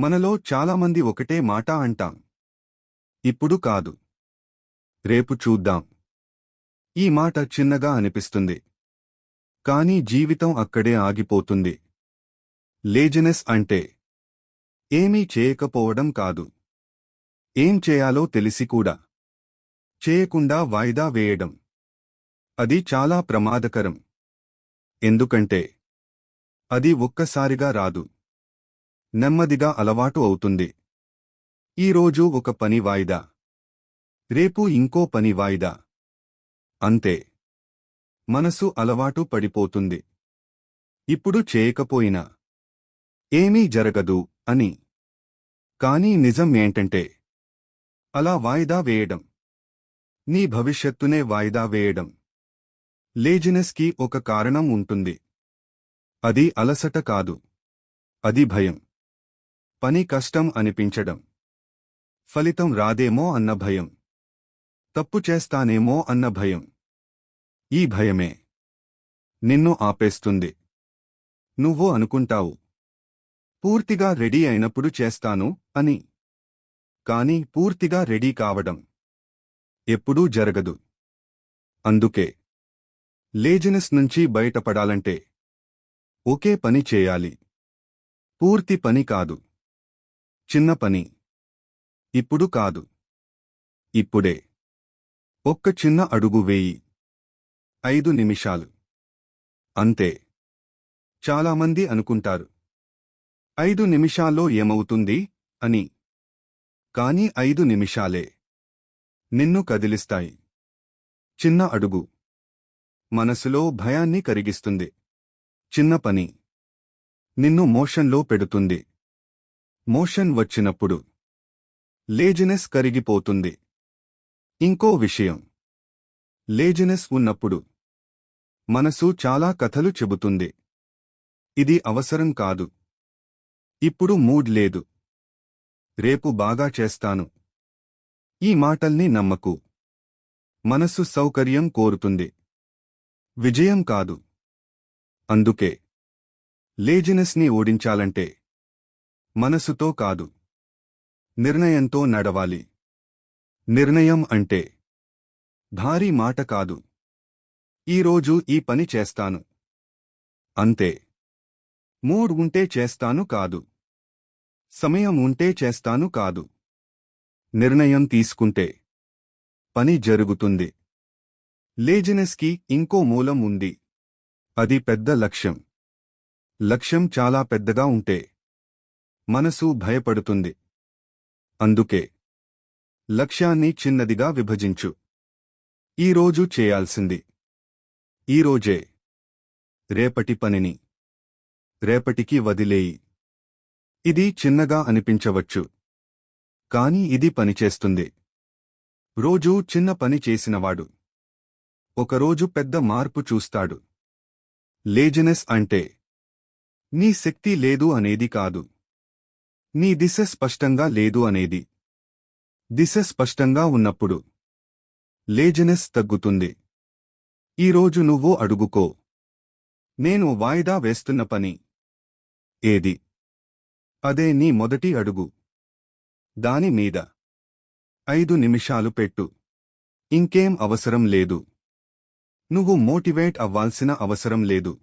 మనలో చాలామంది ఒకటే మాట అంటాం. ఇప్పుడు కాదు. రేపు చూద్దాం. ఈ మాట చిన్నగా అనిపిస్తుంది. కానీ జీవితం అక్కడే ఆగిపోతుంది. లేజినెస్ అంటే ఏమీ చేయకపోవడం కాదు. ఏం చేయాలో తెలిసి కూడా. చేయకుండా వాయిదా వేయడం. అది చాలా ప్రమాదకరం. ఎందుకంటే అది ఒక్కసారిగా రాదు. నెమ్మదిగా అలవాటు అవుతుంది. ఈరోజు ఒక పని వాయిదా. రేపు ఇంకో పని వాయిదా. అంతే. మనసు అలవాటు పడిపోతుంది. ఇప్పుడు చేయకపోయినా. ఏమీ జరగదు అని. కానీ నిజం ఏంటంటే అలా వాయిదా వేయడం. నీ భవిష్యత్తునే వాయిదా వేయడం. లేజినెస్కి ఒక కారణం ఉంటుంది. అది అలసట కాదు. అది భయం. పని కష్టం అనిపించడం. ఫలితం రాదేమో అన్న భయం. తప్పు చేస్తానేమో అన్న భయం. ఈ భయమే. నిన్ను ఆపేస్తుంది. నువ్వు అనుకుంటావు. పూర్తిగా రెడీ అయినప్పుడు చేస్తాను అని. కాని పూర్తిగా రెడీ కావడం. ఎప్పుడూ జరగదు. అందుకే. లేజినెస్ నుంచి బయటపడాలంటే. ఒకే పని చేయాలి. పూర్తి పని కాదు. చిన్న పని. ఇప్పుడు కాదు. ఇప్పుడే. ఒక్క చిన్న అడుగు వేయి. ఐదు నిమిషాలు. అంతే. చాలామంది అనుకుంటారు. ఐదు నిమిషాల్లో ఏమవుతుంది? అని. కాని ఐదు నిమిషాలే. నిన్ను కదిలిస్తాయి. చిన్న అడుగు. మనసులో భయాన్ని కరిగిస్తుంది. చిన్న పని. నిన్ను మోషన్లో పెడుతుంది. మోషన్ వచ్చినప్పుడు లేజినెస్ కరిగిపోతుంది. ఇంకో విషయం. లేజినెస్ ఉన్నప్పుడు మనసు చాలా కథలు చెబుతుంది. ఇది అవసరం కాదు. ఇప్పుడు మూడ్ లేదు. రేపు బాగా చేస్తాను. ఈ మాటల్ని నమ్మకు. మనసు సౌకర్యం కోరుతుంది. విజయం కాదు. అందుకే లేజినెస్ని ఓడించాలంటే మనసుతో కాదు. నిర్ణయంతో నడవాలి. నిర్ణయం అంటే భారీ మాట కాదు. ఈరోజు ఈ పని చేస్తాను. అంతే. మూడ్ ఉంటే చేస్తాను కాదు. సమయం ఉంటే చేస్తాను కాదు. నిర్ణయం తీసుకుంటే పని జరుగుతుంది. లేజినెస్కి ఇంకో మూలం ఉంది. అది పెద్ద లక్ష్యం. లక్ష్యం చాలా పెద్దగా ఉంటే మనసు భయపడుతుంది. అందుకే లక్ష్యాన్ని చిన్నదిగా విభజించు. ఈరోజు చేయాల్సింది. ఈరోజే రేపటి పనిని. రేపటికి వదిలేయి. ఇది చిన్నగా అనిపించవచ్చు. కాని ఇది పనిచేస్తుంది. రోజూ చిన్న పని చేసినవాడు. ఒకరోజు పెద్ద మార్పు చూస్తాడు. లేజినెస్ అంటే నీ శక్తి లేదు అనేది కాదు. నీ దిశ స్పష్టంగా లేదు అనేది. దిశ స్పష్టంగా ఉన్నప్పుడు. లేజినెస్ తగ్గుతుంది. ఈరోజు నువ్వు అడుగుకో. నేను వాయిదా వేస్తున్న పని. ఏది? అదే నీ మొదటి అడుగు. దాని మీద. ఐదు నిమిషాలు పెట్టు. ఇంకేం అవసరం లేదు. నువ్వు మోటివేట్ అవ్వాల్సిన అవసరం లేదు.